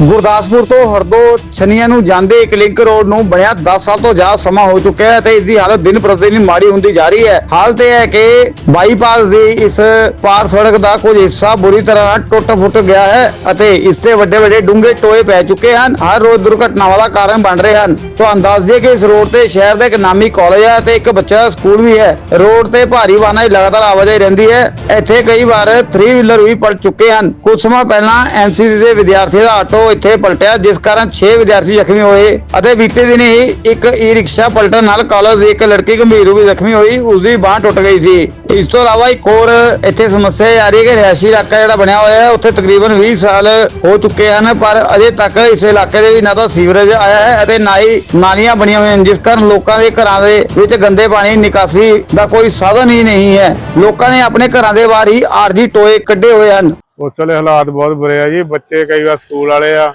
ਗੁਰਦਾਸਪੁਰ ਤੋਂ ਹਰਦੋ ਛਨੀਆਂ ਨੂੰ ਜਾਂਦੇ ਇੱਕ ਲਿੰਕ ਰੋਡ ਨੂੰ ਬਣਿਆ 10 ਸਾਲ ਤੋਂ ਜ਼ਿਆਦਾ ਸਮਾਂ ਹੋ ਚੁੱਕਿਆ ਹੈ ਤੇ ਇਸ ਦੀ ਹਾਲਤ ਦਿਨ ਪ੍ਰਤੀ ਮਾੜੀ ਹੁੰਦੀ ਜਾ ਰਹੀ ਹੈ। ਹਾਲਤ ਇਹ ਹੈ ਕਿ ਬਾਈਪਾਸ ਦੀ ਇਸ ਪਾਰ ਸੜਕ ਦਾ ਕੁਝ ਹਿੱਸਾ ਬੁਰੀ ਤਰ੍ਹਾਂ ਟੁੱਟ-ਫੁੱਟ ਗਿਆ ਹੈ ਅਤੇ ਇਸ ਤੇ ਵੱਡੇ-ਵੱਡੇ ਡੂੰਘੇ ਟੋਏ ਪੈ ਚੁੱਕੇ ਹਨ। ਹਰ ਰੋਜ਼ ਦੁਰਘਟਨਾਵਾਂ ਦਾ ਕਾਰਨ ਬਣ ਰਹੇ ਹਨ। ਤੁਹਾਨੂੰ ਦੱਸ ਦਈਏ ਕਿ ਇਸ ਰੋਡ ਤੇ ਸ਼ਹਿਰ ਦਾ ਇੱਕ ਨਾਮੀ ਕਾਲਜ ਹੈ ਤੇ ਇੱਕ ਬੱਚਾ ਸਕੂਲ ਵੀ ਹੈ। ਰੋਡ ਤੇ ਭਾਰੀ ਵਾਹਨਾਂ ਦੀ ਲਗਾਤਾਰ ਆਵਾਜਾਈ ਰਹਿੰਦੀ ਹੈ। ਇੱਥੇ ਕਈ ਵਾਰ 3 ਵੀਲਰ ਵੀ ਪਲਟ ਚੁੱਕੇ ਹਨ। ਕੁਝ ਸਮਾਂ ਪਹਿਲਾਂ ਐਨਸੀਸੀ ਦੇ ਵਿਦਿਆਰਥੀਆਂ ਦਾ ਆਟੋ ਇੱਥੇ ਪਲਟਿਆ, ਜਿਸ ਕਾਰਨ 6 ਵਿਦਿਆਰਥੀ ਜ਼ਖਮੀ ਹੋਏ ਅਤੇ ਬੀਤੇ ਦਿਨ ਹੀ ਇੱਕ ਈ-ਰਿਕਸ਼ਾ ਪਲਟਣ ਨਾਲ ਕਾਲਜ ਦੀ ਇੱਕ ਲੜਕੀ ਗੰਭੀਰ ਰੂਪ ਵਿੱਚ ਜ਼ਖਮੀ ਹੋਈ ਉਸ ਦੀ ਬਾਹ ਟੁੱਟ ਗਈ ਸੀ। ਇਸ ਤੋਂ ਇਲਾਵਾ ਇੱਕ ਹੋਰ ਇੱਥੇ ਸਮੱਸਿਆ ਆ ਰਹੀ ਹੈ ਕਿ ਰਿਹਾਇਸ਼ੀ ਇਲਾਕਾ ਜਿਹੜਾ ਬਣਿਆ ਹੋਇਆ ਹੈ, ਉੱਥੇ ਤਕਰੀਬਨ 20 ਸਾਲ ਹੋ ਚੁੱਕੇ ਹਨ, ਪਰ ਅਜੇ ਤੱਕ ਇਸ ਇਲਾਕੇ ਦੇ ਵੀ ਨਾ ਤਾਂ ਸੀਵਰੇਜ ਆਇਆ ਹੈ ਅਤੇ ਨਾ ਹੀ ਨਾਲੀਆਂ ਬਣੀਆਂ ਹੋਈਆਂ ਹਨ, ਜਿਸ ਕਾਰਨ ਲੋਕਾਂ ਦੇ ਘਰਾਂ ਦੇ ਵਿੱਚ ਗੰਦੇ ਪਾਣੀ, ਨਿਕਾਸੀ ਦਾ ਕੋਈ ਸਾਧਨ ਹੀ ਨਹੀਂ ਹੈ। ਲੋਕਾਂ ਨੇ ਆਪਣੇ ਘਰਾਂ ਦੇ ਬਾਹਰ ਹੀ ਆਰਜੀ ਟੋਏ ਕੱਢੇ ਹੋਏ ਹਨ। ਉਸ ਵੇਲੇ ਹਾਲਾਤ ਬਹੁਤ ਬੁਰੇ ਆ ਜੀ। ਬੱਚੇ ਕਈ ਵਾਰ ਸਕੂਲ ਵਾਲੇ ਆ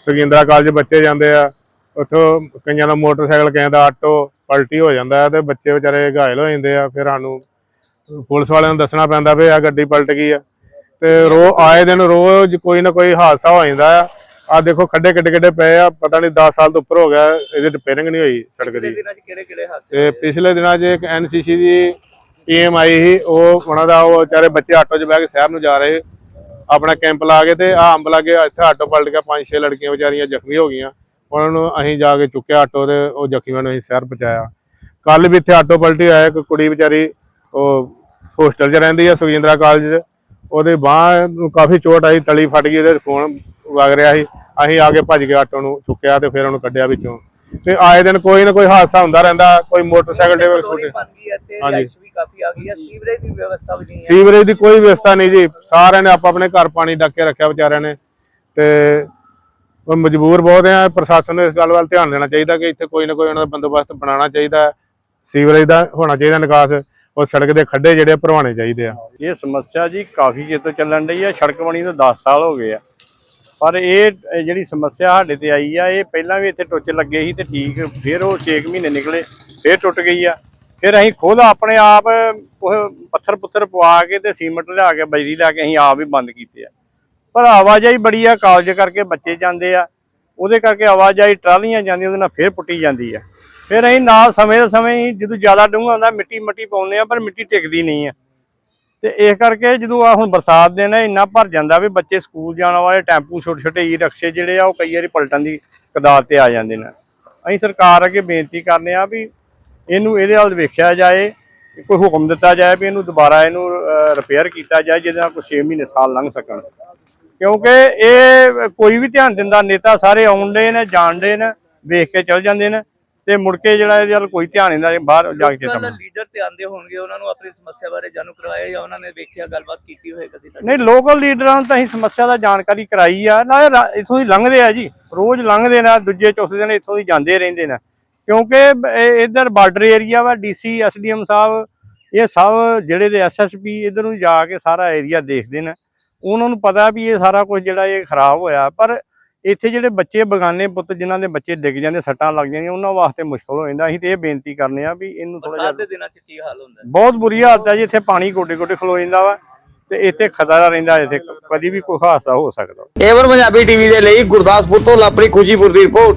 ਸੁਖਿੰਦਰਾ ਕਾਲਜ ਬੱਚੇ ਜਾਂਦੇ ਆ। ਉੱਥੋਂ ਕਈਆਂ ਦਾ ਮੋਟਰਸਾਈਕਲ ਕਈਆਂ ਦਾ ਆਟੋ ਪਲਟੀ ਹੋ ਜਾਂਦਾ ਹੈ ਤੇ ਬੱਚੇ ਵਿਚਾਰੇ ਘਾਇਲ ਹੋ ਜਾਂਦੇ ਆ। ਫਿਰ ਸਾਨੂੰ ਪੁਲਿਸ ਵਾਲਿਆਂ ਨੂੰ ਦੱਸਣਾ ਪੈਂਦਾ ਵੀ ਆ ਗੱਡੀ ਪਲਟ ਗਈ ਆ। ਤੇ ਰੋ ਆਏ ਦਿਨ ਰੋਜ਼ ਕੋਈ ਨਾ ਕੋਈ ਹਾਦਸਾ ਹੋ ਜਾਂਦਾ ਆ। ਆ ਦੇਖੋ ਖੱਡੇ ਕਿੱਡੇ ਕਿੱਡੇ ਪਏ ਆ। ਪਤਾ ਨਹੀਂ 10 ਸਾਲ ਤੋਂ ਉੱਪਰ ਹੋ ਗਿਆ ਇਹਦੀ ਰਿਪੇਅਰਿੰਗ ਨਹੀਂ ਹੋਈ ਸੜਕ ਦੀ। ਦਿਨਾਂ 'ਚ ਕਿਹੜੇ ਕਿਹੜੇ ਹਾਦਸੇ ਤੇ ਪਿਛਲੇ ਦਿਨਾਂ 'ਚ ਇੱਕ ਐਨਸੀਸੀ ਦੀ ਟੀਮ ਆਈ ਸੀ ਉਹ ਉਹਨਾਂ ਦਾ ਉਹ ਵਿਚਾਰੇ ਬੱਚੇ ਆਟੋ 'ਚ ਬਹਿ ਕੇ ਸ਼ਹਿਰ ਨੂੰ ਜਾ ਰਹੇ ਆਪਣਾ ਕੈਂਪ ਲਾ ਕੇ ਤੇ ਆ ਅੰਬ ਲਾਗੇ ਇੱਥੇ ਆਟੋ ਪਲਟ ਗਿਆ ਪੰਜ ਛੇ ਲੜਕੀਆਂ ਵਿਚਾਰੀਆਂ ਜ਼ਖਮੀ ਹੋ ਗਈਆਂ। ਉਹਨਾਂ ਨੂੰ ਅਸੀਂ ਜਾ ਕੇ ਚੁੱਕਿਆ ਆਟੋ ਤੇ ਉਹ ਜ਼ਖਮੀਆਂ ਨੂੰ ਅਸੀਂ ਸ਼ਹਿਰ ਪਹੁੰਚਾਇਆ। ਕੱਲ ਵੀ ਇੱਥੇ ਆਟੋ ਪਲਟੀ ਆਇਆ ਇੱਕ ਕੁੜੀ ਵਿਚਾਰੀ ਉਹ ਹੋਸਟਲ 'ਚ ਰਹਿੰਦੀ ਆ ਸੁਖਜਿੰਦਰਾ ਕਾਲਜ 'ਚ ਉਹਦੇ ਬਾਹ ਨੂੰ ਕਾਫੀ ਚੋਟ ਆਈ ਤਲੀ ਫਟ ਗਈ ਇਹਦੇ ਖੂਨ ਵਗ ਰਿਹਾ ਸੀ। ਅਸੀਂ ਆ ਕੇ ਭੱਜ ਕੇ ਆਟੋ ਨੂੰ ਚੁੱਕਿਆ ਤੇ ਫਿਰ ਉਹਨੂੰ ਕੱਢਿਆ ਵਿੱਚੋਂ। ਤੇ ਆਏ ਦਿਨ ਕੋਈ ਨਾ ਕੋਈ ਹਾਦਸਾ ਹੁੰਦਾ ਰਹਿੰਦਾ ਕੋਈ ਮੋਟਰਸਾਈਕਲ ਤੇ ਸਕੂਟਰ ਹੈ ਤੇ ਹਾਂਜੀ। ਲਾਈਟਸ ਵੀ ਕਾਫੀ ਆ ਗਈ ਹੈ। ਸੀਵਰੇਜ ਦੀ ਵਿਵਸਥਾ ਵੀ ਨਹੀਂ ਹੈ। ਸੀਵਰੇਜ ਦੀ ਕੋਈ ਵਿਵਸਥਾ ਨਹੀਂ ਜੀ। ਸਾਰਿਆਂ ਨੇ ਆਪ ਆਪਣੇ ਘਰ ਪਾਣੀ ਡੱਕ ਕੇ ਰੱਖਿਆ ਵਿਚਾਰਿਆਂ ਨੇ। ਤੇ ਉਹ ਮਜਬੂਰ ਬਹੁਤ ਆ। ਪ੍ਰਸ਼ਾਸਨ ਨੂੰ ਇਸ ਗੱਲ ਵੱਲ ਧਿਆਨ ਦੇਣਾ ਚਾਹੀਦਾ ਕਿ ਇੱਥੇ ਕੋਈ ਨਾ ਕੋਈ ਉਹਨਾਂ ਦਾ ਬੰਦੋਬਸਤ ਬਣਾਉਣਾ ਚਾਹੀਦਾ ਹੈ। ਸੀਵਰੇਜ ਦਾ ਹੋਣਾ ਚਾਹੀਦਾ ਨਿਕਾਸ। ਉਹ ਸੜਕ ਦੇ ਖੱਡੇ ਜਿਹੜੇ ਭਰਵਾਉਣੇ ਚਾਹੀਦੇ ਆ। ਇਹ ਸਮੱਸਿਆ ਜੀ ਕਾਫੀ ਚਿਰ ਤੋਂ ਚੱਲਣ ਡਈ ਆ ਸੜਕ ਬਣੀ ਤੋਂ 10 ਸਾਲ ਹੋ ਗਏ ਆ। ਪਰ ਇਹ ਇਹ ਜਿਹੜੀ ਸਮੱਸਿਆ ਸਾਡੇ ਤੇ ਆਈ ਆ ਇਹ ਪਹਿਲਾਂ ਵੀ ਇੱਥੇ ਟੁੱਚ ਲੱਗੇ ਸੀ ਤੇ ਠੀਕ ਫਿਰ ਉਹ 6 ਮਹੀਨੇ ਨਿਕਲੇ ਫਿਰ ਟੁੱਟ ਗਈ ਆ। ਫਿਰ ਅਸੀਂ ਖੁਦ ਆਪਣੇ ਆਪ ਉਹ ਪੱਥਰ ਪੁੱਥਰ ਪਵਾ ਕੇ ਤੇ ਸੀਮੈਂਟ ਲਿਆ ਕੇ, ਬਜਰੀ ਲਿਆ ਕੇ ਅਸੀਂ ਆਪ ਹੀ ਬੰਦ ਕੀਤੇ ਆ। ਪਰ ਆਵਾਜਾਈ ਬੜੀ ਆ, ਕਾਲਜ ਕਰਕੇ ਬੱਚੇ ਜਾਂਦੇ ਆ। ਉਹਦੇ ਕਰਕੇ ਆਵਾਜਾਈ ਟਰਾਲੀਆਂ ਜਾਂਦੀਆਂ, ਉਹਦੇ ਨਾਲ ਫਿਰ ਪੁੱਟੀ ਜਾਂਦੀ ਆ। ਫਿਰ ਅਸੀਂ ਨਾਲ ਸਮੇਂ ਦੇ ਸਮੇਂ ਹੀ ਜਦੋਂ ਜ਼ਿਆਦਾ ਡੂੰਘਾ ਹੁੰਦਾ ਮਿੱਟੀ ਮੱਟੀ ਪਾਉਂਦੇ ਆ, ਪਰ ਮਿੱਟੀ ਟਿਕਦੀ ਨਹੀਂ ਆ। ਤੇ ਇਸ ਕਰਕੇ ਜਦੋਂ ਆ ਹੁਣ ਬਰਸਾਤ ਦੇ ਨੇ, ਇੰਨਾ ਭਰ ਜਾਂਦਾ ਵੀ ਬੱਚੇ ਸਕੂਲ ਜਾਣ ਵਾਲੇ ਟੈਂਪੂ ਛੋਟੇ ਛੋਟੇ ਈ ਰਕਸ਼ੇ ਜਿਹੜੇ ਆ, ਉਹ ਕਈ ਵਾਰੀ ਪਲਟਣ ਦੀ ਕਦਾਰ ਤੇ ਆ ਜਾਂਦੇ ਨੇ। ਅਸੀਂ ਸਰਕਾਰ ਅੱਗੇ ਬੇਨਤੀ ਕਰਨੇ ਆ ਵੀ ਇਹਨੂੰ ਇਹਦੇ ਵੱਲ ਵੇਖਿਆ ਜਾਏ ਕੋਈ ਹੁਕਮ ਦਿੱਤਾ ਜਾਏ ਵੀ ਇਹਨੂੰ ਦੁਬਾਰਾ ਇਹਨੂੰ ਰਿਪੇਅਰ ਕੀਤਾ ਜਾਏ ਜਿਹਦੇ ਨਾਲ ਕੋਈ 6 ਮਹੀਨੇ ਸਾਲ ਲੰਘ ਸਕਣ। ਕਿਉਂਕਿ ਇਹ ਕੋਈ ਵੀ ਧਿਆਨ ਦਿੰਦਾ ਨੇਤਾ ਸਾਰੇ ਆਉਂਦੇ ਨੇ ਜਾਣਦੇ ਨੇ ਵੇਖ ਕੇ ਚਲ ਜਾਂਦੇ ਨੇ ਤੇ ਮੁੜ ਕੇ ਜਿਹੜਾ ਇਹਦੇ ਵੱਲ ਕੋਈ ਧਿਆਨ ਨਹੀਂ ਦਿੰਦਾ ਬਾਹਰ ਜਾ ਕੇ ਕੱਲ ਲੀਡਰ ਤੇ ਆਂਦੇ ਹੋਣਗੇ ਉਹਨਾਂ ਨੂੰ ਆਪਣੀ ਸਮੱਸਿਆ ਬਾਰੇ ਜਾਣੂ ਕਰਵਾਇਆ ਜਾਂ ਉਹਨਾਂ ਨੇ ਵੇਖਿਆ ਗੱਲਬਾਤ ਕੀਤੀ ਹੋਏ ਕਦੀ ਨਹੀਂ ਲੋਕਲ ਲੀਡਰਾਂ ਨੂੰ ਤਾਂ ਅਸੀਂ ਸਮੱਸਿਆ ਦਾ ਜਾਣਕਾਰੀ ਕਰਾਈ ਆ ਨਾਲੇ ਰਾ- ਇੱਥੋਂ ਦੀ ਲੰਘਦੇ ਆ ਜੀ ਰੋਜ਼ ਲੰਘਦੇ ਨੇ ਦੂਜੇ ਚੌਥੇ ਦਿਨ ਇੱਥੋਂ ਦੀ ਜਾਂਦੇ ਰਹਿੰਦੇ ਨੇ। ਕਿਉਂਕਿ ਇੱਧਰ ਬਾਰਡਰ ਏਰੀਆ ਵਾ ਡੀਸੀ ਐਸਡੀਐਮ ਸਾਹਿਬ ਇਹ ਸਭ ਜਿਹੜੇ ਦੇ ਐਸਐਸਪੀ ਇੱਧਰ ਨੂੰ ਜਾ ਕੇ ਸਾਰਾ ਏਰੀਆ ਦੇਖਦੇ ਨੇ। ਉਹਨਾਂ ਨੂੰ ਪਤਾ ਵੀ ਇਹ ਸਾਰਾ ਕੁਝ ਜਿਹੜਾ ਇਹ ਖਰਾਬ ਹੋਇਆ। ਪਰ ਇੱਥੇ ਜਿਹੜੇ ਬੱਚੇ ਬਗਾਨੇ ਪੁੱਤ ਜਿਨ੍ਹਾਂ ਦੇ ਬੱਚੇ ਡਿੱਗ ਜਾਂਦੇ ਸੱਟਾਂ ਲੱਗ ਜਾਂਦੀਆਂ ਉਹਨਾਂ ਵਾਸਤੇ ਮੁਸ਼ਕਲ ਹੋ ਜਾਂਦਾ। ਅਸੀਂ ਤੇ ਇਹ ਬੇਨਤੀ ਕਰਨੇ ਆ ਵੀ ਇਹਨੂੰ ਥੋੜਾ ਜਿਹਾ ਦਿਨਾਂ 'ਚ ਕੀ ਹਾਲ ਹੁੰਦਾ? ਹੈ? ਬਹੁਤ ਬੁਰੀ ਹਾਲਤ ਹੈ ਜੀ। ਇੱਥੇ ਪਾਣੀ ਗੋਡੇ ਗੋਡੇ ਖਲੋ ਜਾਂਦਾ ਵਾ ਤੇ ਇੱਥੇ ਖਤਰਾ ਰਹਿੰਦਾ ਇੱਥੇ ਕਦੀ ਵੀ ਕੋਈ ਹਾਦਸਾ ਹੋ ਸਕਦਾ। ਏਵਨ ਪੰਜਾਬੀ ਟੀਵੀ ਦੇ ਲਈ ਗੁਰਦਾਸਪੁਰ ਤੋਂ ਲਾਪਰੀ ਖੁਸ਼ੀਪੁਰ ਦੀ ਰਿਪੋਰਟ।